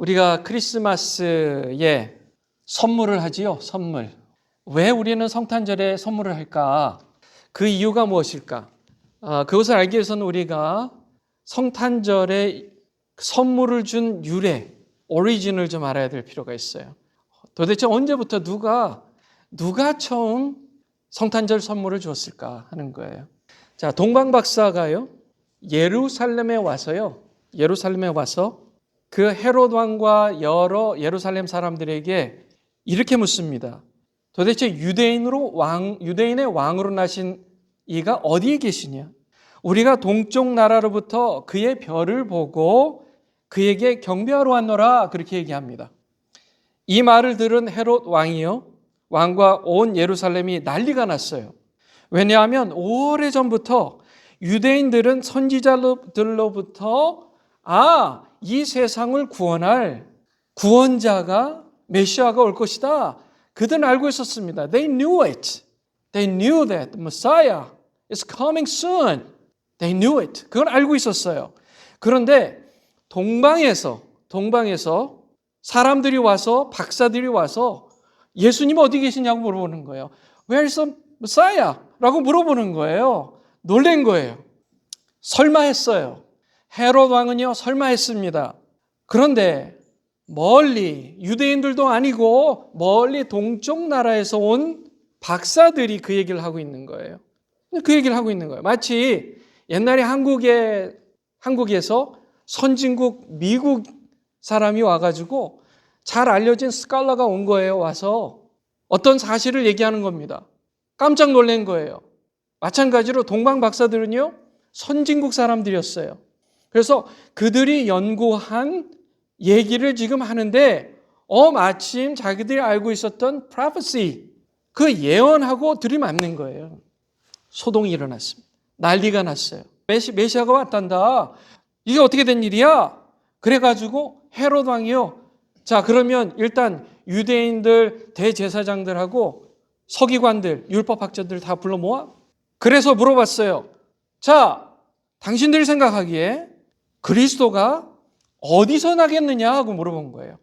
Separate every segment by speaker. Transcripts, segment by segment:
Speaker 1: 우리가 크리스마스에 선물을 하지요, 선물. 왜 우리는 성탄절에 선물을 할까? 그 이유가 무엇일까? 아, 그것을 알기 위해서는 우리가 성탄절에 선물을 준 유래, 오리진을 좀 알아야 될 필요가 있어요. 도대체 언제부터 누가, 누가 처음 성탄절 선물을 줬을까 하는 거예요. 자, 동방 박사가요, 예루살렘에 와서요, 예루살렘에 와서 그 헤롯 왕과 여러 예루살렘 사람들에게 이렇게 묻습니다. 도대체 유대인으로 왕, 유대인의 왕으로 나신 이가 어디에 계시냐? 우리가 동쪽 나라로부터 그의 별을 보고 그에게 경배하러 왔노라 그렇게 얘기합니다. 이 말을 들은 헤롯 왕이요 왕과 온 예루살렘이 난리가 났어요. 왜냐하면 오래전부터 유대인들은 선지자들로부터 아, 이 세상을 구원할 구원자가 메시아가 올 것이다. 그들은 알고 있었습니다. They knew it. They knew that the Messiah is coming soon. They knew it. 그걸 알고 있었어요. 그런데 동방에서 동방에서 사람들이 와서 박사들이 와서 예수님 어디 계시냐고 물어보는 거예요. Where is the Messiah? 라고 물어보는 거예요. 놀란 거예요. 설마 했어요. 헤롯 왕은요, 설마 했습니다. 그런데 멀리 유대인들도 아니고 멀리 동쪽 나라에서 온 박사들이 그 얘기를 하고 있는 거예요. 그 얘기를 하고 있는 거예요. 마치 옛날에 한국에 한국에서 선진국 미국 사람이 와가지고 잘 알려진 스칼라가 온 거예요. 와서 어떤 사실을 얘기하는 겁니다. 깜짝 놀란 거예요. 마찬가지로 동방 박사들은요 선진국 사람들이었어요. 그래서 그들이 연구한 얘기를 지금 하는데 어 마침 자기들이 알고 있었던 prophecy 그 예언하고 들이맞는 거예요. 소동이 일어났습니다. 난리가 났어요. 메시, 메시아가 왔단다. 이게 어떻게 된 일이야? 그래가지고 헤롯 왕이요. 자 그러면 일단 유대인들 대제사장들하고 서기관들 율법학자들 다 불러 모아. 그래서 물어봤어요. 자 당신들이 생각하기에 그리스도가 어디서 나겠느냐 하고 물어본 거예요.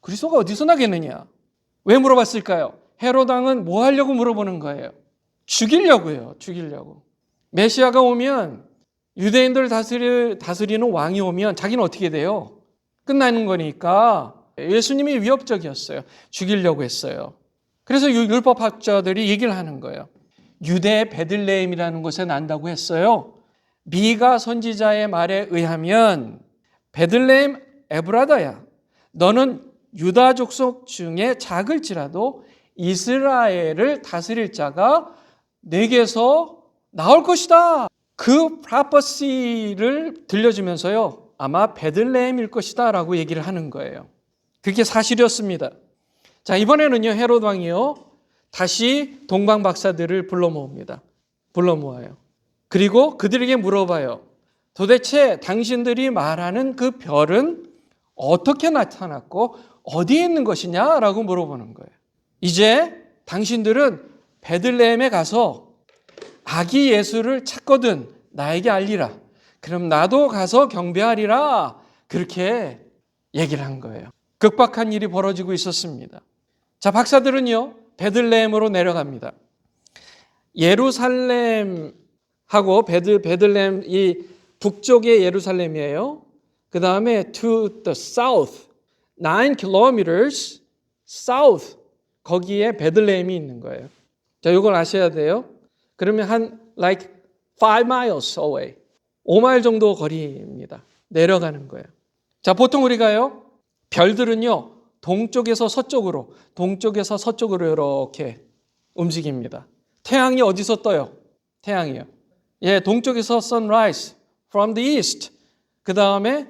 Speaker 1: 그리스도가 어디서 나겠느냐? 왜 물어봤을까요? 헤로당은 뭐 하려고 물어보는 거예요? 죽이려고요. 죽이려고. 메시아가 오면 유대인들 다스리, 다스리는 왕이 오면 자기는 어떻게 돼요? 끝나는 거니까 예수님이 위협적이었어요. 죽이려고 했어요. 그래서 율법학자들이 얘기를 하는 거예요. 유대 베들레헴이라는 곳에 난다고 했어요. 미가 선지자의 말에 의하면 베들레헴 에브라다야 너는 유다 족속 중에 작을지라도 이스라엘을 다스릴 자가 내게서 나올 것이다. 그 프라퍼시를 들려주면서요. 아마 베들레헴일 것이다라고 얘기를 하는 거예요. 그게 사실이었습니다. 자, 이번에는요. 헤롯 왕이요. 다시 동방 박사들을 불러 모읍니다. 불러 모아요. 그리고 그들에게 물어봐요. 도대체 당신들이 말하는 그 별은 어떻게 나타났고 어디에 있는 것이냐 라고 물어보는 거예요. 이제 당신들은 베들레헴에 가서 아기 예수를 찾거든 나에게 알리라. 그럼 나도 가서 경배하리라. 그렇게 얘기를 한 거예요. 극박한 일이 벌어지고 있었습니다. 자, 박사들은요, 베들레헴으로 내려갑니다. 예루살렘 하고 베들, 베들레헴 이 북쪽의 예루살렘이에요. 그 다음에 to the south, 9 kilometers south, 거기에 베들레헴이 있는 거예요. 자, 이걸 아셔야 돼요. 그러면 한 like 5 miles away, 5마일 정도 거리입니다. 내려가는 거예요. 자, 보통 우리가요, 별들은요, 동쪽에서 서쪽으로, 동쪽에서 서쪽으로 이렇게 움직입니다. 태양이 어디서 떠요? 태양이요. 예, 동쪽에서 sunrise, from the east. 그 다음에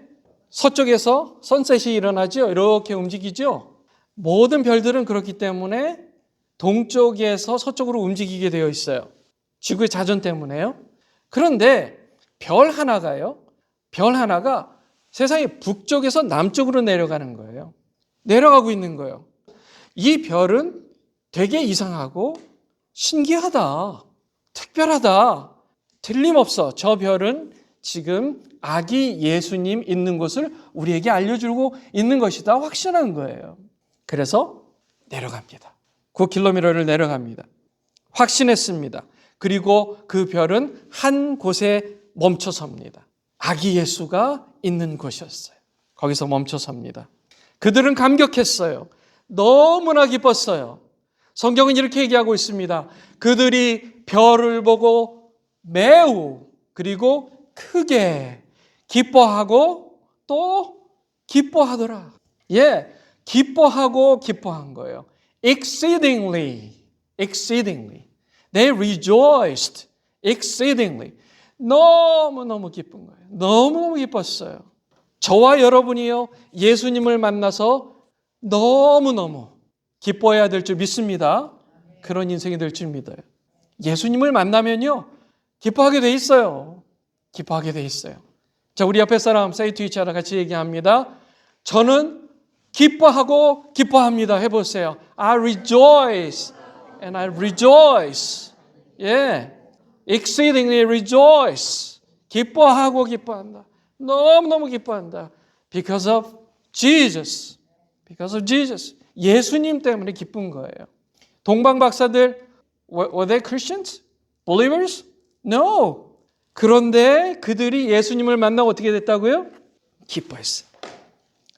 Speaker 1: 서쪽에서 선셋이 일어나죠. 이렇게 움직이죠. 모든 별들은 그렇기 때문에 동쪽에서 서쪽으로 움직이게 되어 있어요. 지구의 자전 때문에요. 그런데 별 하나가요. 별 하나가 세상의 북쪽에서 남쪽으로 내려가는 거예요. 내려가고 있는 거예요. 이 별은 되게 이상하고 신기하다. 특별하다. 틀림없어. 저 별은 지금 아기 예수님 있는 곳을 우리에게 알려주고 있는 것이다 확신한 거예요. 그래서 내려갑니다. 9km를 내려갑니다. 확신했습니다. 그리고 그 별은 한 곳에 멈춰 섭니다. 아기 예수가 있는 곳이었어요. 거기서 멈춰 섭니다. 그들은 감격했어요. 너무나 기뻤어요. 성경은 이렇게 얘기하고 있습니다. 그들이 별을 보고 매우 그리고 크게 기뻐하고 또 기뻐하더라. 예, 기뻐하고 기뻐한 거예요. exceedingly, exceedingly. They rejoiced exceedingly. 너무너무 기쁜 거예요. 너무너무 기뻤어요. 저와 여러분이요, 예수님을 만나서 너무너무 기뻐해야 될 줄 믿습니다. 그런 인생이 될 줄 믿어요. 예수님을 만나면요, 기뻐하게 돼 있어요. 기뻐하게 돼 있어요. 자, 우리 옆에 사람, other 같이 얘기합니다. 저는 기뻐하고 기뻐합니다. 해보세요. I rejoice and I rejoice. 예. exceedingly rejoice. 기뻐하고 기뻐한다. 너무너무 기뻐한다. because of Jesus. because of Jesus. 예수님 때문에 기쁜 거예요. 동방 박사들 were they Christians? Believers? No. 그런데 그들이 예수님을 만나고 어떻게 됐다고요? 기뻐했어요.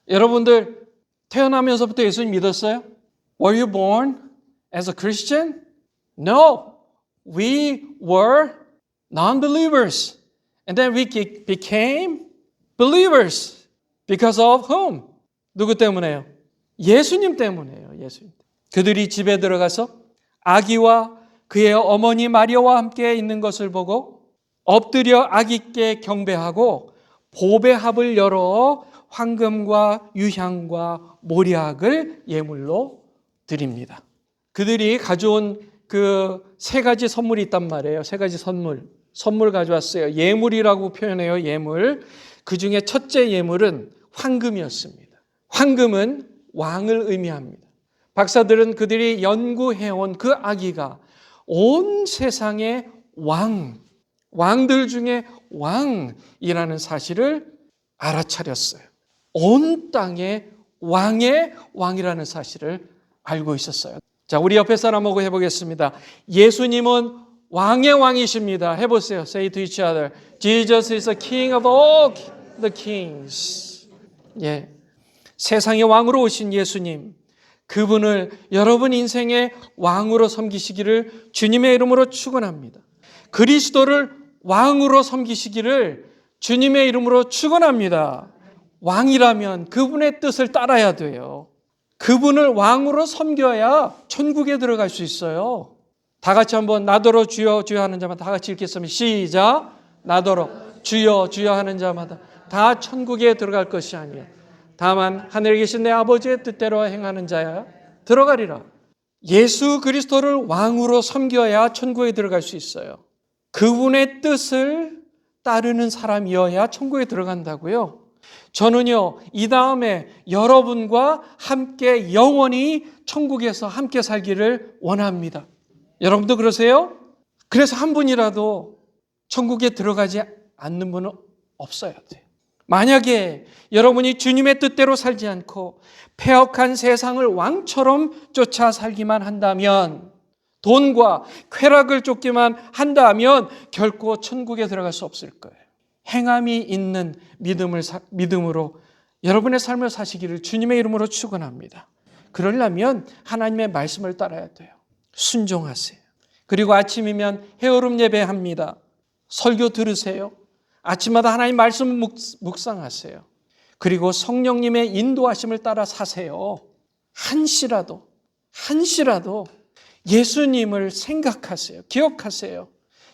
Speaker 1: 여러분들 태어나면서부터 예수님 믿었어요? Were you born as a Christian? No. We were non-believers. And then we became believers. Because of whom? 누구 때문에요? 예수님 때문에요. 예수님. 그들이 집에 들어가서 아기와 그의 어머니 마리아와 함께 있는 것을 보고 엎드려 아기께 경배하고 보배합을 열어 황금과 유향과 모략을 예물로 드립니다. 그들이 가져온 그 세 가지 선물이 있단 말이에요. 세 가지 선물. 선물 가져왔어요. 예물이라고 표현해요. 예물. 그 중에 첫째 예물은 황금이었습니다. 황금은 왕을 의미합니다. 박사들은 그들이 연구해온 그 아기가 온 세상의 왕, 왕들 중에 왕이라는 사실을 알아차렸어요. 온 땅의 왕의 왕이라는 사실을 알고 있었어요. 자, 우리 옆에 사람하고 해보겠습니다. 예수님은 왕의 왕이십니다. 해보세요. Say to each other. Jesus is the king of all the kings. 예. 세상의 왕으로 오신 예수님. 그분을 여러분 인생의 왕으로 섬기시기를 주님의 이름으로 축원합니다. 그리스도를 왕으로 섬기시기를 주님의 이름으로 축원합니다. 왕이라면 그분의 뜻을 따라야 돼요. 그분을 왕으로 섬겨야 천국에 들어갈 수 있어요. 다 같이 한번 나더러 주여 주여 하는 자마다 다 같이 읽겠습니다. 시작. 나더러 주여 주여 하는 자마다 다 천국에 들어갈 것이 아니요 다만 하늘에 계신 내 아버지의 뜻대로 행하는 자야 들어가리라. 예수 그리스도를 왕으로 섬겨야 천국에 들어갈 수 있어요. 그분의 뜻을 따르는 사람이어야 천국에 들어간다고요. 저는요, 이 다음에 여러분과 함께 영원히 천국에서 함께 살기를 원합니다. 여러분도 그러세요? 그래서 한 분이라도 천국에 들어가지 않는 분은 없어야 돼요. 만약에 여러분이 주님의 뜻대로 살지 않고 폐역한 세상을 왕처럼 쫓아 살기만 한다면 돈과 쾌락을 쫓기만 한다면 결코 천국에 들어갈 수 없을 거예요. 행함이 있는 믿음을 믿음으로 여러분의 삶을 사시기를 주님의 이름으로 축원합니다. 그러려면 하나님의 말씀을 따라야 돼요. 순종하세요. 그리고 아침이면 헤어름 예배합니다. 설교 들으세요. 아침마다 하나님 말씀 묵상하세요. 그리고 성령님의 인도하심을 따라 사세요. 한시라도, 한시라도 예수님을 생각하세요. 기억하세요.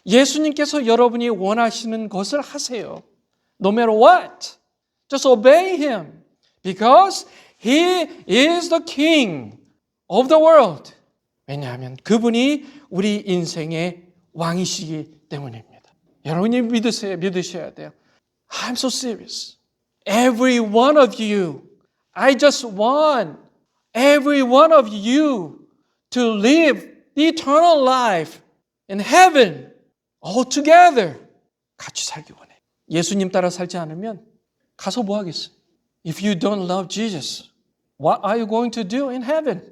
Speaker 1: 예수님께서 여러분이 원하시는 것을 하세요. No matter what. Just obey him. Because he is the king of the world. 왜냐하면 그분이 우리 인생의 왕이시기 때문입니다. 여러분이 믿으세요. 믿으셔야 돼요. I'm so serious. Every one of you, I just want every one of you to live the eternal life in heaven all together. 같이 살기 원해. 예수님 따라 살지 않으면 가서 뭐 하겠어요? If you don't love Jesus, what are you going to do in heaven?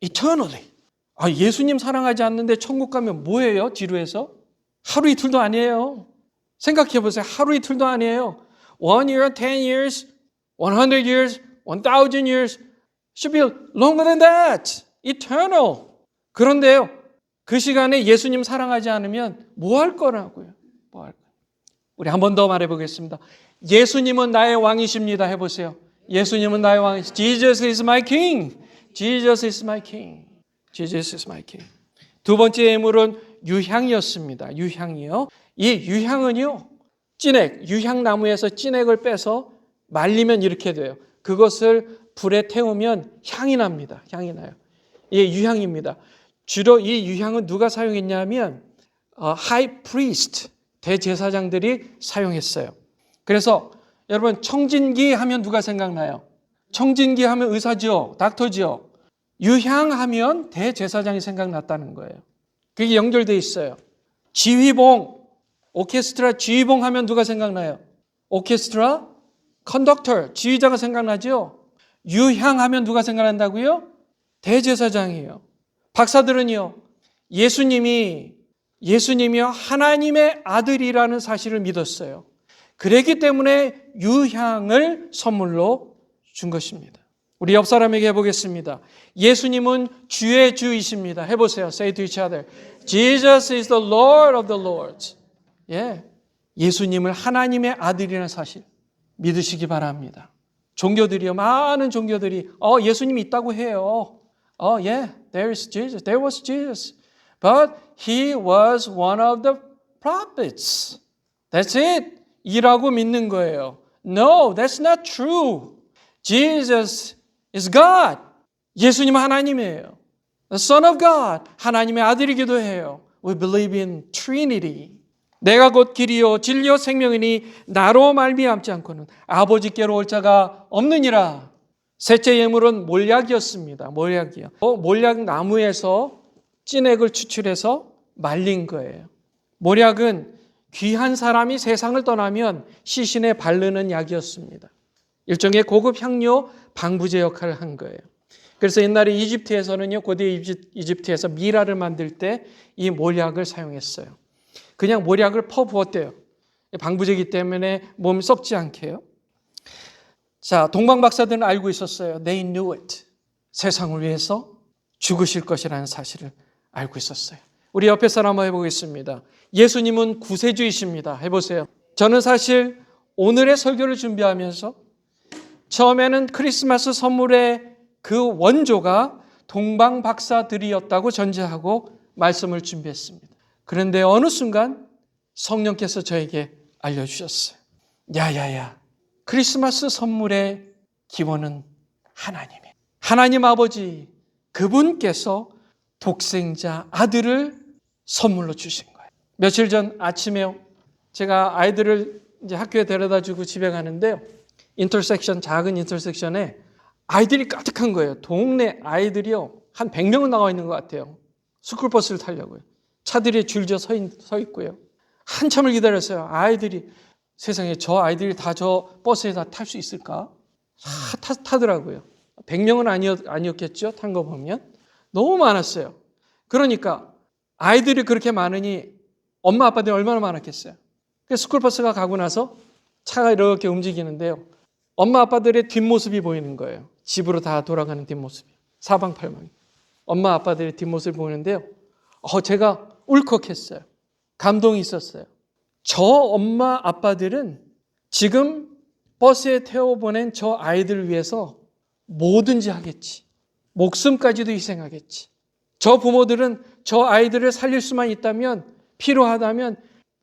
Speaker 1: Eternally. 아, 예수님 사랑하지 않는데 천국 가면 뭐예요? 지루해서? 하루 이틀도 아니에요. 생각해 보세요. 하루 이틀도 아니에요. One year, ten years, one hundred years, one thousand years should be longer than that. Eternal. 그런데요. 그 시간에 예수님 사랑하지 않으면 뭐 할 거라고요? 뭐 할 거예요? 우리 한 번 더 말해 보겠습니다. 예수님은 나의 왕이십니다. 해 보세요. 예수님은 나의 왕이 Jesus is my king. Jesus is my king. Jesus is my king. 두 번째 예물은 유향이었습니다. 유향이요. 이 유향은요. 찐액, 유향나무에서 찐액을 빼서 말리면 이렇게 돼요. 그것을 불에 태우면 향이 납니다. 향이 나요. 예, 유향입니다. 주로 이 유향은 누가 사용했냐면 어, 하이 프리스트 대제사장들이 사용했어요. 그래서 여러분 청진기 하면 누가 생각나요? 청진기 하면 의사지요, 닥터지요. 유향하면 대제사장이 생각났다는 거예요. 그게 연결돼 있어요. 지휘봉, 오케스트라 지휘봉 하면 누가 생각나요? 오케스트라 컨덕터, 지휘자가 생각나죠? 유향 하면 누가 생각난다고요? 대제사장이에요. 박사들은요, 예수님이, 예수님이요, 하나님의 아들이라는 사실을 믿었어요. 그랬기 때문에 유향을 선물로 준 것입니다. 우리 옆 사람에게 해보겠습니다. 예수님은 주의 주이십니다. 해보세요. Say to each other. Jesus is the Lord of the Lords. 예. 예수님을 하나님의 아들이라는 사실 믿으시기 바랍니다. 종교들이요. 많은 종교들이, 어, 예수님이 있다고 해요. 어, yeah, there is Jesus. There was Jesus. But he was one of the prophets. That's it. 이라고 믿는 거예요. No, that's not true. Jesus is God. 예수님은 하나님이에요. The Son of God. 하나님의 아들이기도 해요. We believe in Trinity. 내가 곧 길이요 진리요 생명이니 나로 말미암지 않고는 아버지께로 올 자가 없느니라. 셋째 예물은 몰약이었습니다. 몰약이요. 어, 몰약 나무에서 찐액을 추출해서 말린 거예요. 몰약은 귀한 사람이 세상을 떠나면 시신에 바르는 약이었습니다. 일종의 고급 향료 방부제 역할을 한 거예요. 그래서 옛날에 이집트에서는요, 고대 이집트에서 미라를 만들 때 이 몰약을 사용했어요. 그냥 몰약을 퍼부었대요. 방부제기 때문에 몸이 썩지 않게요. 자, 동방 박사들은 알고 있었어요. They knew it. 세상을 위해서 죽으실 것이라는 사실을 알고 있었어요. 우리 옆에 사람 한번 해보겠습니다. 예수님은 구세주이십니다. 해보세요. 저는 사실 오늘의 설교를 준비하면서 처음에는 크리스마스 선물의 그 원조가 동방 박사들이었다고 전제하고 말씀을 준비했습니다. 그런데 어느 순간 성령께서 저에게 알려주셨어요. 야야야, 크리스마스 선물의 기원은 하나님이에요. 하나님 아버지, 그분께서 독생자 아들을 선물로 주신 거예요. 며칠 전 아침에 제가 아이들을 이제 학교에 데려다 주고 집에 가는데요. 인터섹션, 작은 인터섹션에 아이들이 가득한 거예요. 동네 아이들이요. 한 100명은 나와 있는 것 같아요. 스쿨버스를 타려고요. 차들이 줄져 서, 있, 서 있고요. 한참을 기다렸어요. 아이들이 세상에 저 아이들이 다 저 버스에 다 탈 수 있을까? 다 타, 타더라고요. 100명은 아니었, 아니었겠죠? 탄 거 보면. 너무 많았어요. 그러니까 아이들이 그렇게 많으니 엄마 아빠들이 얼마나 많았겠어요. 스쿨버스가 가고 나서 차가 이렇게 움직이는데요. 엄마 아빠들의 뒷모습이 보이는 거예요. 집으로 다 돌아가는 뒷모습이. 사방팔방. 엄마 아빠들의 뒷모습이 보이는데요. 어, 제가 울컥했어요. 감동이 있었어요. 저 엄마 아빠들은 지금 버스에 태워보낸 저 아이들을 위해서 뭐든지 하겠지. 목숨까지도 희생하겠지. 저 부모들은 저 아이들을 살릴 수만 있다면 필요하다면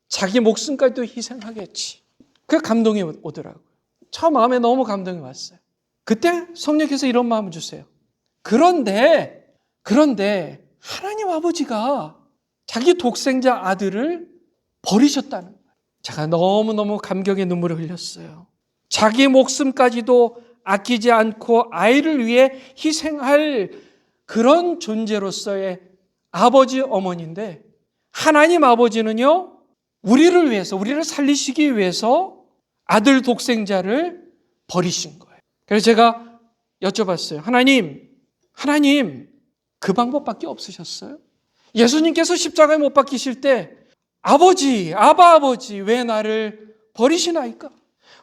Speaker 1: 자기 목숨까지도 희생하겠지. 그 감동이 오더라고요. 저 마음에 너무 감동이 왔어요. 그때 성령께서 이런 마음을 주세요. 그런데, 그런데 하나님 아버지가 자기 독생자 아들을 버리셨다는 거예요. 제가 너무너무 감격의 눈물을 흘렸어요. 자기 목숨까지도 아끼지 않고 아이를 위해 희생할 그런 존재로서의 아버지 어머니인데 하나님 아버지는요, 우리를 위해서, 우리를 살리시기 위해서 아들 독생자를 버리신 거예요. 그래서 제가 여쭤봤어요. 하나님, 하나님, 그 방법밖에 없으셨어요? 예수님께서 십자가에 못 박히실 때 아버지, 아바 아버지, 왜 나를 버리시나이까?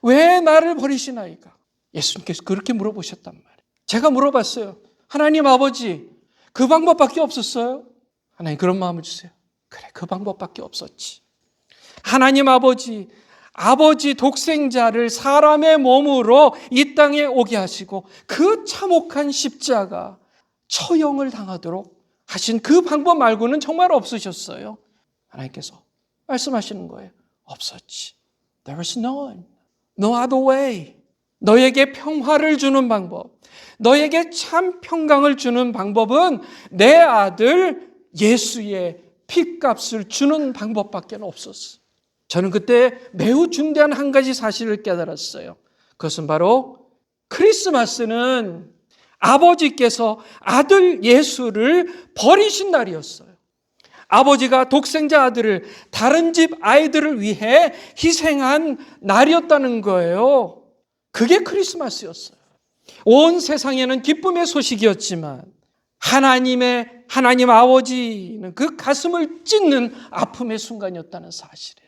Speaker 1: 왜 나를 버리시나이까? 예수님께서 그렇게 물어보셨단 말이에요. 제가 물어봤어요. 하나님 아버지, 그 방법밖에 없었어요? 하나님 그런 마음을 주세요. 그래, 그 방법밖에 없었지. 하나님 아버지, 아버지 독생자를 사람의 몸으로 이 땅에 오게 하시고 그 참혹한 십자가 처형을 당하도록 하신 그 방법 말고는 정말 없으셨어요. 하나님께서 말씀하시는 거예요. 없었지. There was none. No other way. 너에게 평화를 주는 방법, 너에게 참 평강을 주는 방법은 내 아들 예수의 피값을 주는 방법밖에 없었어. 저는 그때 매우 중대한 한 가지 사실을 깨달았어요. 그것은 바로 크리스마스는 아버지께서 아들 예수를 버리신 날이었어요. 아버지가 독생자 아들을 다른 집 아이들을 위해 희생한 날이었다는 거예요. 그게 크리스마스였어요. 온 세상에는 기쁨의 소식이었지만 하나님의 하나님 아버지는 그 가슴을 찢는 아픔의 순간이었다는 사실이에요.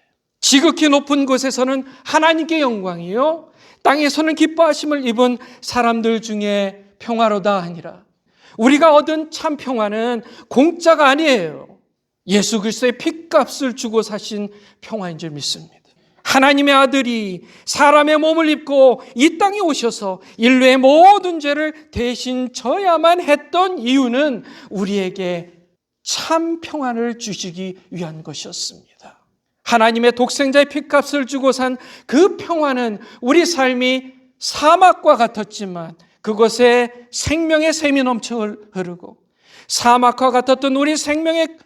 Speaker 1: 지극히 높은 곳에서는 하나님께 영광이요. 땅에서는 기뻐하심을 입은 사람들 중에 평화로다 아니라 우리가 얻은 참 평화는 공짜가 아니에요. 예수 그리스도의 핏값을 주고 사신 평화인 줄 믿습니다. 하나님의 아들이 사람의 몸을 입고 이 땅에 오셔서 인류의 모든 죄를 대신 져야만 했던 이유는 우리에게 참 평안을 주시기 위한 것이었습니다. 하나님의 독생자의 핏값을 주고 산 그 평화는 우리 삶이 사막과 같았지만 그곳에 생명의 샘이 넘쳐 흐르고 사막과 같았던 우리 생명의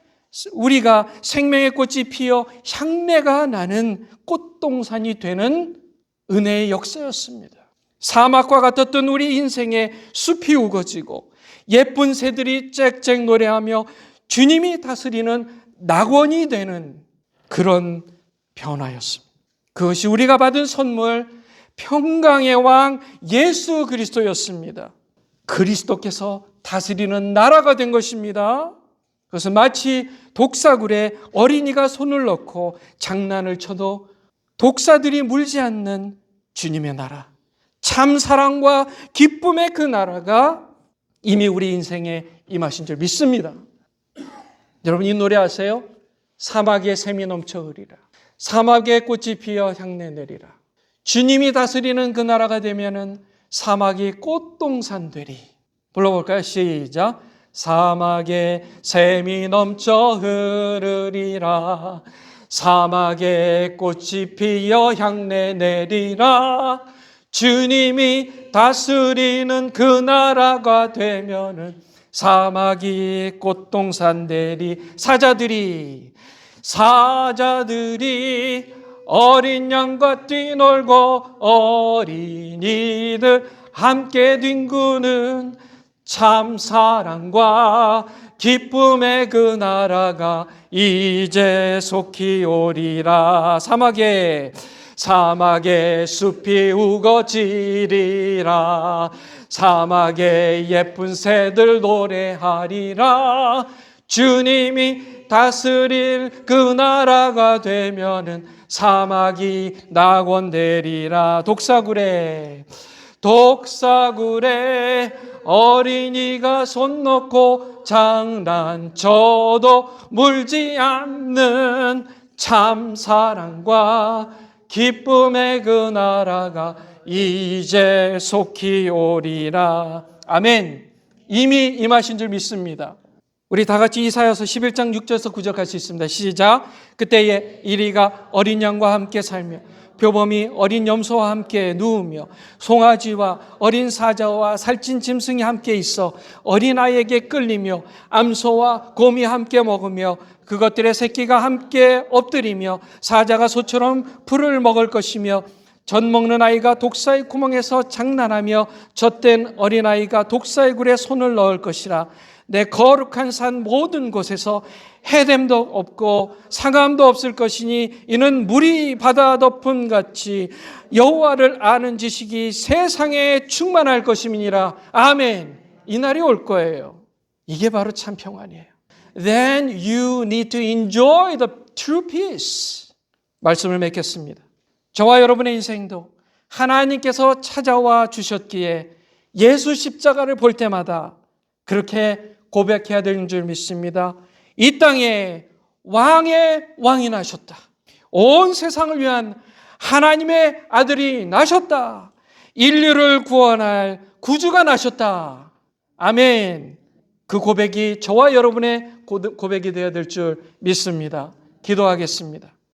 Speaker 1: 우리가 생명의 꽃이 피어 향내가 나는 꽃동산이 되는 은혜의 역사였습니다. 사막과 같았던 우리 인생에 숲이 우거지고 예쁜 새들이 짹짹 노래하며 주님이 다스리는 낙원이 되는 그런 변화였습니다. 그것이 우리가 받은 선물 평강의 왕 예수 그리스도였습니다. 그리스도께서 다스리는 나라가 된 것입니다. 그것은 마치 독사굴에 어린이가 손을 넣고 장난을 쳐도 독사들이 물지 않는 주님의 나라. 참 사랑과 기쁨의 그 나라가 이미 우리 인생에 임하신 줄 믿습니다. 여러분 이 노래 아세요? 사막에 샘이 넘쳐 흐리라. 사막에 꽃이 피어 향내 내리라. 주님이 다스리는 그 나라가 되면은 사막이 꽃동산 되리. 불러볼까요? 시작. 사막에 샘이 넘쳐 흐르리라. 사막에 꽃이 피어 향내 내리라. 주님이 다스리는 그 나라가 되면은 사막이 꽃동산 되리. 사자들이 사자들이 어린 양과 뛰놀고 어린이들 함께 뒹구는 참 사랑과 기쁨의 그 나라가 이제 속히 오리라 사막에 사막에 숲이 우거지리라. 사막에 예쁜 새들 노래하리라. 주님이 다스릴 그 나라가 되면은 사막이 낙원되리라. 독사굴에 독사굴에 어린이가 손 놓고 장난쳐도 물지 않는 참 사랑과 기쁨의 그 나라가 이제 속히 오리라. 아멘. 이미 임하신 줄 믿습니다. 우리 다 같이 이사여서 11장 6절에서 9절 할수 있습니다. 시작. 그때에 이리가 어린 양과 함께 살며 표범이 어린 염소와 함께 누우며 송아지와 어린 사자와 살찐 짐승이 함께 있어 어린아이에게 끌리며 암소와 곰이 함께 먹으며 그것들의 새끼가 함께 엎드리며 사자가 소처럼 풀을 먹을 것이며 젖 먹는 아이가 독사의 구멍에서 장난하며 젖된 어린아이가 독사의 굴에 손을 넣을 것이라 내 거룩한 산 모든 곳에서 해됨도 없고 상함도 없을 것이니 이는 물이 바다 덮음 같이 여호와를 아는 지식이 세상에 충만할 것임이니라. 아멘. 이 날이 올 거예요. 이게 바로 참 평안이에요. Then you need to enjoy the true peace. 말씀을 맺겠습니다. 저와 여러분의 인생도 하나님께서 찾아와 주셨기에 예수 십자가를 볼 때마다 그렇게 고백해야 되는 줄 믿습니다. 이 땅에 왕의 왕이 나셨다. 온 세상을 위한 하나님의 아들이 나셨다. 인류를 구원할 구주가 나셨다. 아멘. 그 고백이 저와 여러분의 고백이 되어야 될 줄 믿습니다. 기도하겠습니다.